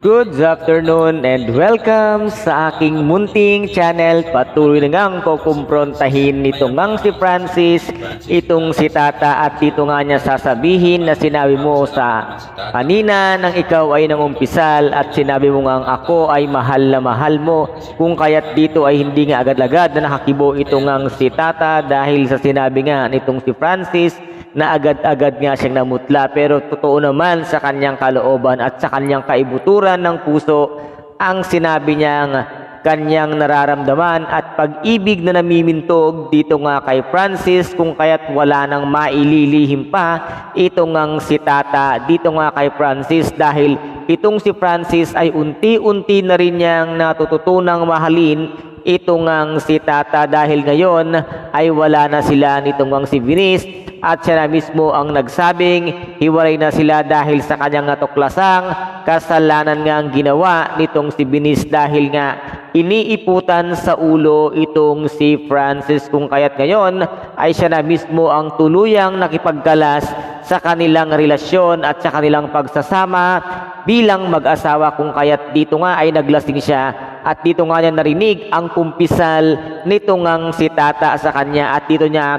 Good afternoon and welcome sa aking munting channel. Patuloy ngang kukumprontahin nito ngang si Francis, itong si Tata at dito nga niya sasabihin na sinabi mo sa kanina nang ikaw ay nangumpisal at sinabi mo ngang ako ay mahal na mahal mo. Kung kaya't dito ay hindi nga agad-agad na nakakibo ito ngang si Tata dahil sa sinabi nga nitong si Francis na agad-agad nga siyang namutla. Pero totoo naman sa kanyang kalooban at sa kanyang kaibuturan ng puso ang sinabi niyang kanyang nararamdaman at pag-ibig na namimintog dito nga kay Francis kung kaya't wala nang maililihim pa ito ngang si Tata dito nga kay Francis. Dahil itong si Francis ay unti-unti na rin niyang natututunang mahalin ito ngang si Tata. Dahil ngayon ay wala na sila nitong ngang si Venice at siya na mismo ang nagsabing hiwalay na sila dahil sa kanyang natuklasang kasalanan nga ang ginawa nitong si Binis dahil nga iniiputan sa ulo itong si Francis. Kung kaya't ngayon ay siya na mismo ang tuluyang nakipagkalas sa kanilang relasyon at sa kanilang pagsasama bilang mag-asawa. Kung kaya't dito nga ay naglasing siya at dito nga niya narinig ang kumpisal nito ngang si tata sa kanya. At dito niya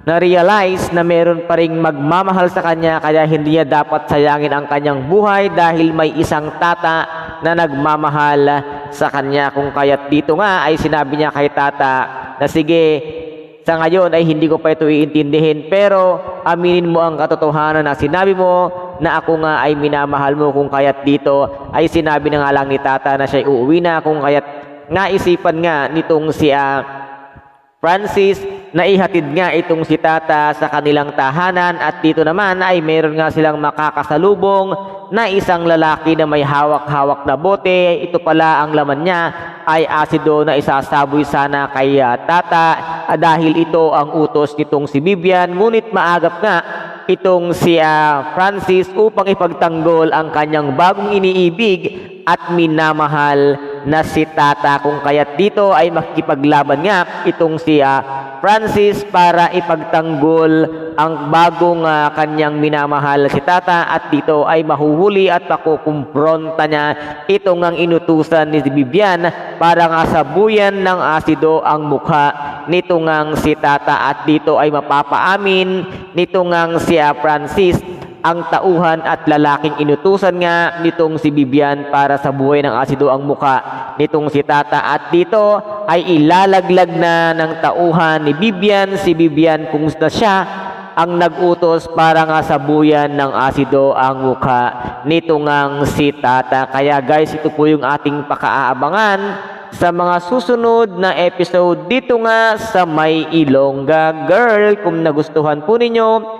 na-realize na meron pa ring magmamahal sa kanya kaya hindi niya dapat sayangin ang kanyang buhay dahil may isang tata na nagmamahal sa kanya. Kung kaya't dito nga ay sinabi niya kay tata na sige sa ngayon ay hindi ko pa ito iintindihin pero aminin mo ang katotohanan na sinabi mo na ako nga ay minamahal mo. Kung kaya't dito ay sinabi na nga lang ni tata na siya uuwi na. Kung kaya't naisipan nga nitong si ah, Francis na ihatid nga itong si Tata sa kanilang tahanan at dito naman ay meron nga silang makakasalubong na isang lalaki na may hawak-hawak na bote. Ito pala ang laman niya ay asido na isasaboy sana kay ah, Tata ah, dahil ito ang utos nitong si Bibian ngunit maagap nga itong si ah, Francis upang ipagtanggol ang kanyang bagong iniibig at minamahal na si Tata. Kung kaya't dito ay makikipaglaban nga itong si ah, Francis para ipagtanggol ang bagong ah, kanyang minamahal na si Tata at dito ay mahuhuli at makukumpronta niya itong ang inutusan ni Bibian para nga sabuyan ng asido ang mukha nito ngang si Tata at dito ay mapapaamin nito ngang si ah, Francis ang tauhan at lalaking inutusan nga nitong si Bibian para sa buhay ng asido ang muka nitong si Tata. At dito ay ilalaglag na ng tauhan ni Bibian. Si Bibian kung na siya? Ang nagutos para nga sa buyan ng asido ang mukha nito ngang si Tata. Kaya guys ito po yung ating pakaabangan sa mga susunod na episode dito nga sa May Ilongga. Girl kung nagustuhan po ninyo